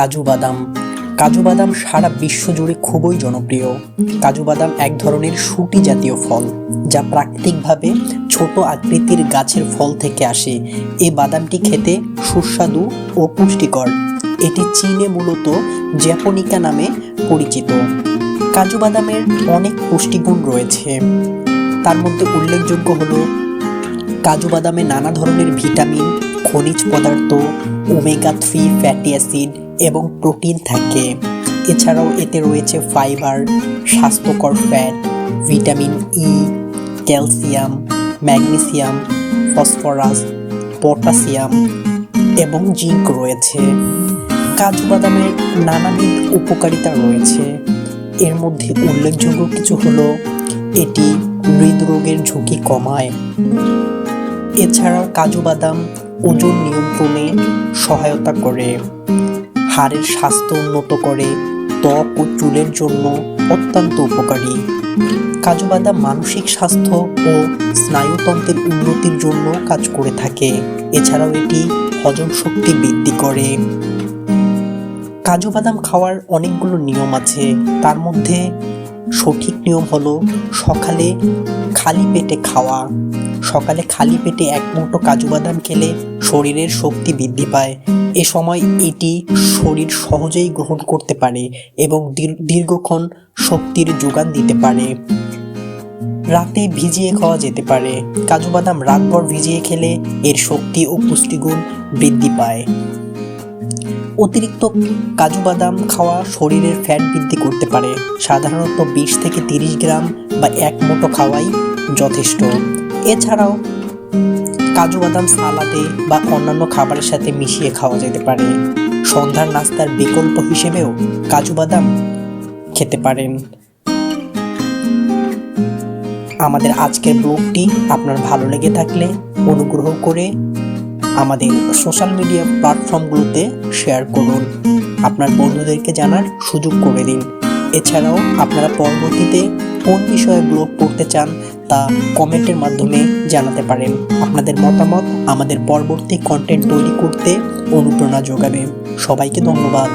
কাজু বাদাম। কাজু বাদাম সারা বিশ্ব জুড়ে খুবই জনপ্রিয়। কাজু বাদাম এক ধরনের শুটি জাতীয় ফল, যা প্রাকৃতিকভাবে ছোট আকৃতির গাছের ফল থেকে আসে। এই বাদামটি খেতে সুস্বাদু ও পুষ্টিকর। এটি চীনে মূলত জ্যাপনিকা নামে পরিচিত। কাজু বাদামের অনেক পুষ্টিগুণ রয়েছে। তার মধ্যে উল্লেখযোগ্য হলো কাজু বাদামে নানা ধরনের ভিটামিন, খনিজ পদার্থ, ওমেগা থ্রি ফ্যাটি অ্যাসিড এবং প্রোটিন থাকে। এছাড়াও এতে রয়েছে ফাইবার, স্বাস্থ্যকর fat, vitamin E calcium, magnesium, phosphorus, potassium এবং জিঙ্ক রয়েছে। কাজু বাদামের নানাবিধ উপকারিতা রয়েছে। এর মধ্যে উল্লেখযোগ্য কিছু হলো, এটি হৃদরোগের ঝুঁকি কমায়। এছাড়াও কাজু বাদাম ওজন নিয়ন্ত্রণে সহায়তা করে। হাড়ের স্বাস্থ্য উন্নত করে, ত্বক ও চুলের জন্য অত্যন্ত উপকারী। কাজু বাদাম মানসিক স্বাস্থ্য ও স্নায়ুতন্ত্রের উন্নতির জন্য কাজ করে থাকে। এছাড়াও এটি হজম শক্তি বৃদ্ধি করে। কাজু বাদাম খাওয়ার অনেকগুলো নিয়ম আছে। তার মধ্যে সঠিক নিয়ম হলো সকালে খালি পেটে খাওয়া। সকালে খালি পেটে এক মুঠো কাজু বাদাম খেলে শরীরের শক্তি বৃদ্ধি পায়। এ সময় এটি শরীর সহজেই গ্রহণ করতে পারে এবং দীর- দীর্ঘক্ষণ শক্তির যোগান দিতে পারে। রাতে ভিজিয়ে খাওয়া যেতে পারে। কাজু বাদাম রাতভর ভিজিয়ে খেলে এর শক্তি ও পুষ্টিগুণ বৃদ্ধি পায়। অতিরিক্ত কাজু বাদাম খাওয়া শরীরের ফ্যাট বৃদ্ধি করতে পারে। সাধারণত বিশ থেকে তিরিশ গ্রাম বা এক মুঠো খাওয়াই যথেষ্ট। এছাড়াও কাজু বাদাম সালাদে বা অন্যান্য খাবারের সাথে মিশিয়ে খাওয়া যেতে পারে। সন্ধ্যার নাস্তার বিকল্প হিসেবেও কাজু বাদাম খেতে পারেন। আমাদের আজকের ব্লগটি আপনার ভালো লেগে থাকলে অনুগ্রহ করে আমাদের সোশ্যাল মিডিয়া প্ল্যাটফর্মগুলোতে শেয়ার করুন। আপনার বন্ধুদেরকে জানার সুযোগ করে দিন। এছাড়াও আপনারা পরবর্তীতে কোন বিষয়ে ব্লগ পড়তে চান তা কমেন্টের মাধ্যমে জানাতে পারেন। আপনাদের মতামত আমাদের পরবর্তী কন্টেন্ট তৈরি করতে অনুপ্রেরণা যোগাবে। সবাইকে ধন্যবাদ।